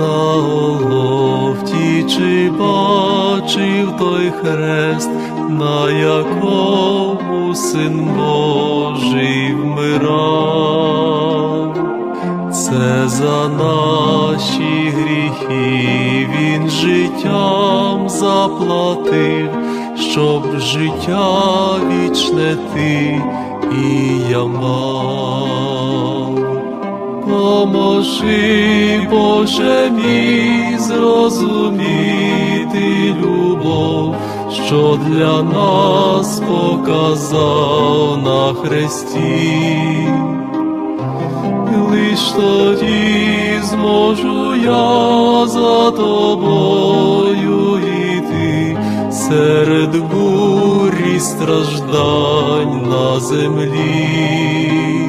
На Голгофті, чи бачив той хрест, на якому син Божий вмирав? Це за наші гріхи він життям заплатив, щоб життя вічне ти і я мав. Поможи, Боже мій, зрозуміти любов, що для нас показав на хресті. Лиш тоді зможу я за тобою йти серед бурі страждань на землі.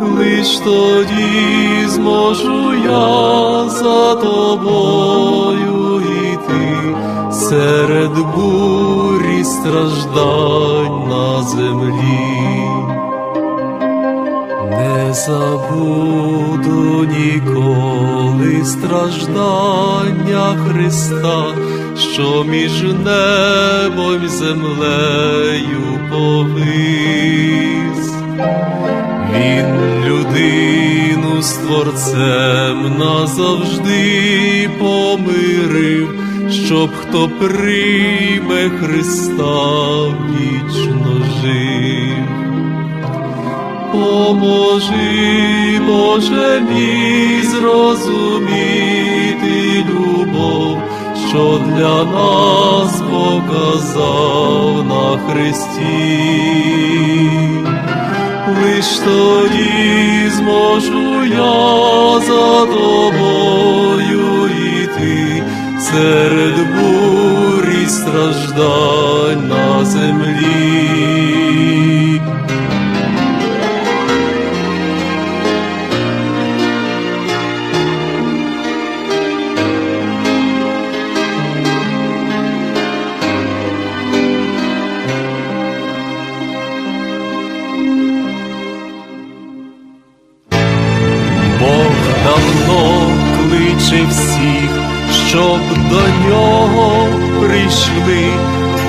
Лиш тоді зможу я за тобою йти серед бурі страждань на землі. Не забуду ніколи страждання Христа, що між небом і землею повис. Він людину з Творцем назавжди помирив, щоб хто прийме Христа вічно жив. Поможи, Боже мій, зрозуміти любов, що для нас показав на Христі. Лиш тоді зможу я за тобою йти серед бурі страждань на землі. Давно кличе всіх, щоб до нього прийшли,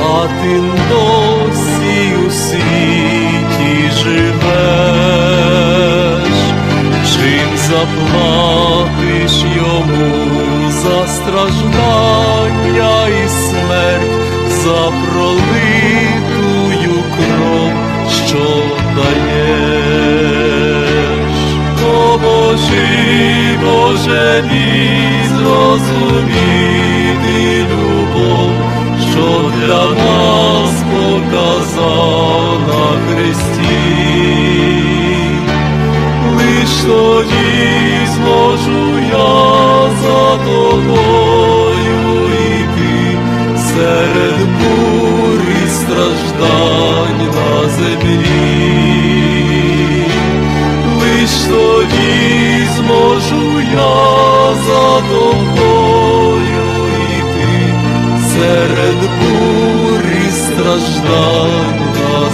а ти досі у світі живеш, чим заплатиш йому за страждання і смерть, за пролитую кров, що даєш. Поможи, Боже мій, зрозуміти любов, що для нас показав на Христі. Лиш тоді зможу я за тобою йти серед бурі страждань серед бурі землі.